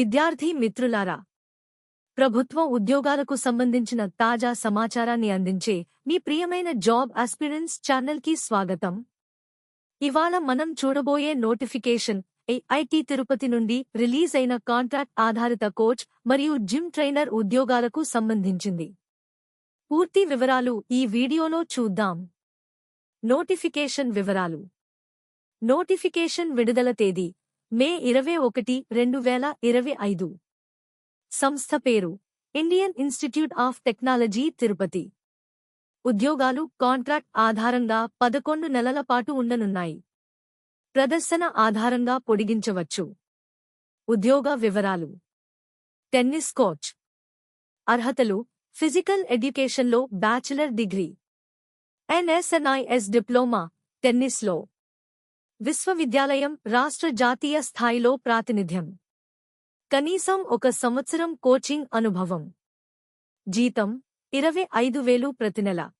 విద్యార్థి మిత్రులారా ప్రభుత్వ ఉద్యోగాలకు సంబంధించిన తాజా సమాచారాన్ని అందించే మీ ప్రియమైన జాబ్ ఆస్పిరెన్స్ ఛానల్కి స్వాగతం. ఇవాళ మనం చూడబోయే నోటిఫికేషన్ ఐఐటి తిరుపతి నుండి రిలీజ్ అయిన కాంట్రాక్ట్ ఆధారిత కోచ్ మరియు జిమ్ ట్రైనర్ ఉద్యోగాలకు సంబంధించింది. పూర్తి వివరాలు ఈ వీడియోలో చూద్దాం. నోటిఫికేషన్ వివరాలు. నోటిఫికేషన్ విడుదల తేదీ మే ఇరవై ఒకటి రెండు వేల ఇరవై ఐదు. సంస్థ పేరు Indian institute of technology Tirupati. ఉద్యోగాలు కాంట్రాక్ట్ ఆధారంగా పదకొండు నెలల పాటు ఉండనున్నాయి. ప్రదర్శన ఆధారంగా పొడిగించవచ్చు. ఉద్యోగ వివరాలు. Tennis coach. అర్హతలు ఫిజికల్ ఎడ్యుకేషన్లో బ్యాచిలర్ డిగ్రీ. ఎన్ఎస్ఎన్ఐఎస్ డిప్లొమా టెన్నిస్లో. విశ్వవిద్యాలయం రాష్ట్ర జాతీయ స్థాయిలో ప్రాతినిధ్యం. కనీసం ఒక సంవత్సరం కోచింగ్ అనుభవం. జీతం ఇరవై ఐదు వేలు ప్రతి నెల.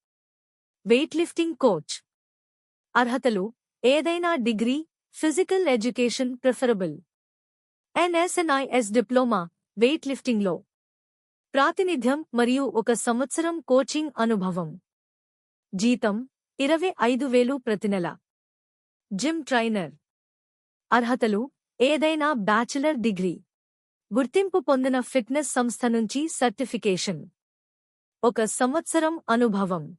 Weight lifting coach. అర్హతలు ఏదైనా degree physical education preferable. NSNIS diploma వెయిట్లిఫ్టింగ్లో. ప్రాతినిధ్యం మరియు ఒక సంవత్సరం కోచింగ్ అనుభవం. జీతం ఇరవై ఐదు వేలు ప్రతి నెల. Gym trainer. అర్హతలు ఏదైనా బ్యాచిలర్ డిగ్రీ. గుర్తింపు పొందిన ఫిట్నెస్ సంస్థ నుంచి సర్టిఫికేషన్. ఒక సంవత్సరం అనుభవం.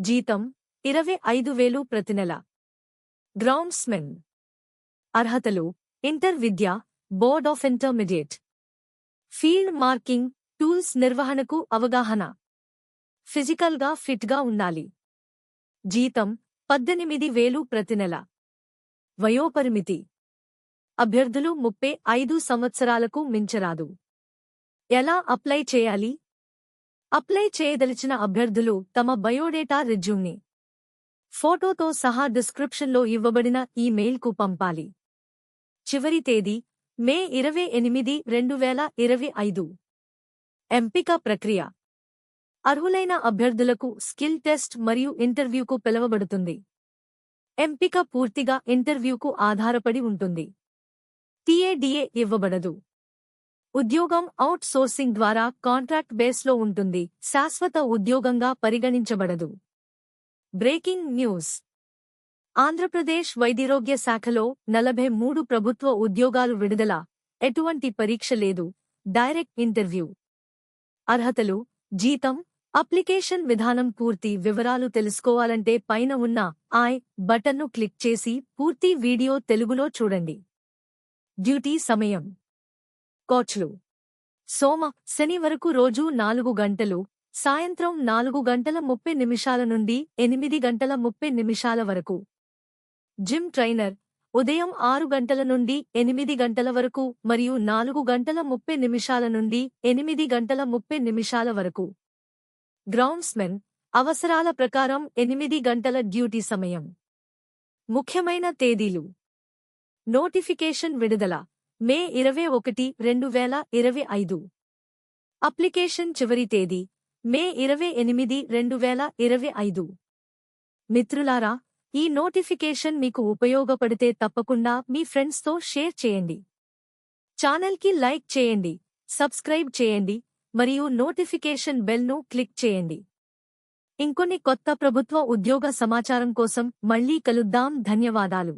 జీతం ఇరవై ఐదు వేలు ప్రతి నెల. గ్రౌండ్స్మెన్ అర్హతలు inter Vidya board of intermediate. Field marking tools నిర్వహణకు అవగాహన. ఫిజికల్గా ఫిట్గా ఉండాలి. జీతం పద్దెనిమిది వేలు ప్రతినెల వయోపరిమితి. అభ్యర్థులు ముప్పై ఐదు సంవత్సరాలకు మించరాదు. ఎలా అప్లై చేయాలి? అప్లై చేయదలిచిన అభ్యర్థులు తమ బయోడేటా రెజ్యూమ్ని ఫోటోతో సహా డిస్క్రిప్షన్లో ఇవ్వబడిన ఈమెయిల్కు పంపాలి. చివరి తేదీ మే ఇరవై ఎనిమిది రెండు వేల ఇరవై ఐదు. ఎంపిక ప్రక్రియ. అర్హులైన అభ్యర్థులకు స్కిల్ టెస్ట్ మరియు ఇంటర్వ్యూకు పిలవబడుతుంది. ఎంపిక పూర్తిగా ఇంటర్వ్యూకు ఆధారపడి ఉంటుంది. టీఏడీఏ ఇవ్వబడదు. ఉద్యోగం అవుట్ సోర్సింగ్ ద్వారా కాంట్రాక్ట్ బేస్లో ఉంటుంది. శాశ్వత ఉద్యోగంగా పరిగణించబడదు. Breaking news. ఆంధ్రప్రదేశ్ వైద్యరోగ్య శాఖలో నలభై మూడు ప్రభుత్వ ఉద్యోగాలు విడుదల. ఎటువంటి పరీక్ష లేదు. Direct interview. అర్హతలు జీతం అప్లికేషన్ విధానం పూర్తి వివరాలు తెలుసుకోవాలంటే పైన ఉన్న ఐ బటన్ను క్లిక్ చేసి పూర్తి వీడియో తెలుగులో చూడండి. డ్యూటీ సమయం. కోచ్లు. సోమ శని వరకు రోజూ నాలుగు గంటలు సాయంత్రం నాలుగు గంటల ముప్పై నిమిషాల నుండి ఎనిమిది గంటల ముప్పై నిమిషాల వరకు. జిమ్ ట్రైనర్ ఉదయం ఆరు గంటల నుండి ఎనిమిది గంటల వరకు మరియు నాలుగు గంటల ముప్పై నిమిషాల నుండి ఎనిమిది గంటల ముప్పై నిమిషాల వరకు. గ్రౌండ్స్మెన్ అవసరాల ప్రకారం ఎనిమిది గంటల డ్యూటీ సమయం. ముఖ్యమైన తేదీలు. నోటిఫికేషన్ విడుదల. మే ఇరవై ఒకటి రెండు వేల ఇరవై ఐదు. అప్లికేషన్ చివరి తేదీ. మే ఇరవై ఎనిమిది రెండు వేల ఇరవై ఐదు. మిత్రులారా ఈ నోటిఫికేషన్ మీకు ఉపయోగపడితే తప్పకుండా మీ ఫ్రెండ్స్తో షేర్ చేయండి. ఛానల్కి లైక్ చేయండి సబ్స్క్రైబ్ చేయండి మరియు నోటిఫికేషన్ బెల్ను క్లిక్ చేయండి. ఇంకొన్ని కొత్త ప్రభుత్వ ఉద్యోగ సమాచారం కోసం మళ్ళీ కలుద్దాం. ధన్యవాదాలు.